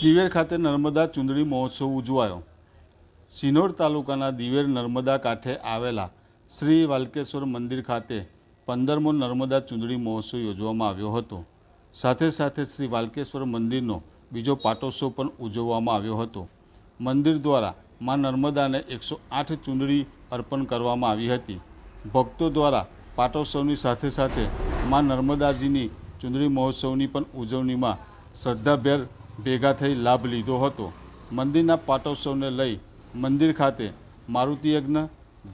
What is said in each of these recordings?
દિવેર ખાતે નર્મદા ચૂંદડી મહોત્સવ ઉજવાયો. સિનોર તાલુકાના દિવેર નર્મદા કાંઠે આવેલા શ્રી વાલકેશ્વર મંદિર ખાતે પંદરમો નર્મદા ચૂંદડી મહોત્સવ યોજવામાં આવ્યો હતો. સાથે સાથે શ્રી વાલકેશ્વર મંદિરનો બીજો પાટોત્સવ પણ ઉજવવામાં આવ્યો હતો. મંદિર દ્વારા મા નર્મદાને એકસો આઠ ચૂંદડી અર્પણ કરવામાં આવી હતી. ભક્તો દ્વારા પાટોત્સવની સાથે સાથે મા નર્મદાજીની ચૂંદડી મહોત્સવની પણ ઉજવણીમાં શ્રદ્ધાભેર ભેગા થઈ લાભ લીધો હતો. મંદિરના પાટોત્સવને લઈ મંદિર ખાતે મારુતિ યજ્ઞ,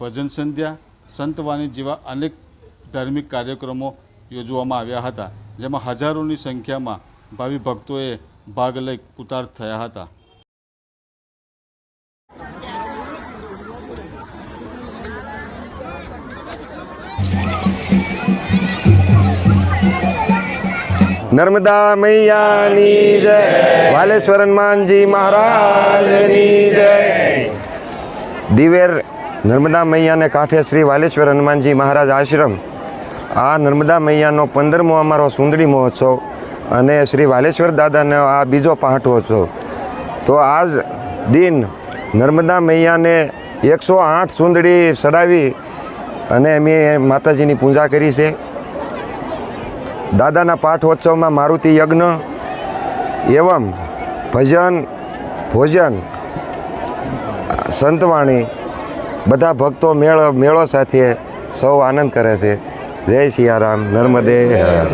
ભજન સંધ્યા સંતવાણી જેવા અનેક ધાર્મિક કાર્યક્રમો યોજવામાં આવ્યા હતા, જેમાં હજારોની સંખ્યામાં ભાવિ ભક્તોએ ભાગ લઈ ઉતાર થયા હતા. નર્મદા મૈયાની જય. વાલેશ્વર હનુમાનજી મહારાજની જય. દિવેર નર્મદા મૈયાને કાંઠે શ્રી વાલેશ્વર હનુમાનજી મહારાજ આશ્રમ. આ નર્મદા મૈયાનો પંદરમો અમારો સુંદરી મહોત્સવ અને શ્રી વાલેશ્વર દાદાનો આ બીજો પાઠોત્સવ તો આજ દિન નર્મદા મૈયાને એકસો આઠ સુંદડી ચડાવી અને અમે માતાજીની પૂજા કરી છે. દાદાના પાઠોત્સવમાં મારુતિ યજ્ઞ એવમ ભજન, ભોજન, સંતવાણી, બધા ભક્તો મેળો મેળો સાથે સૌ આનંદ કરે છે. જય સિયારામ, નર્મદે હર.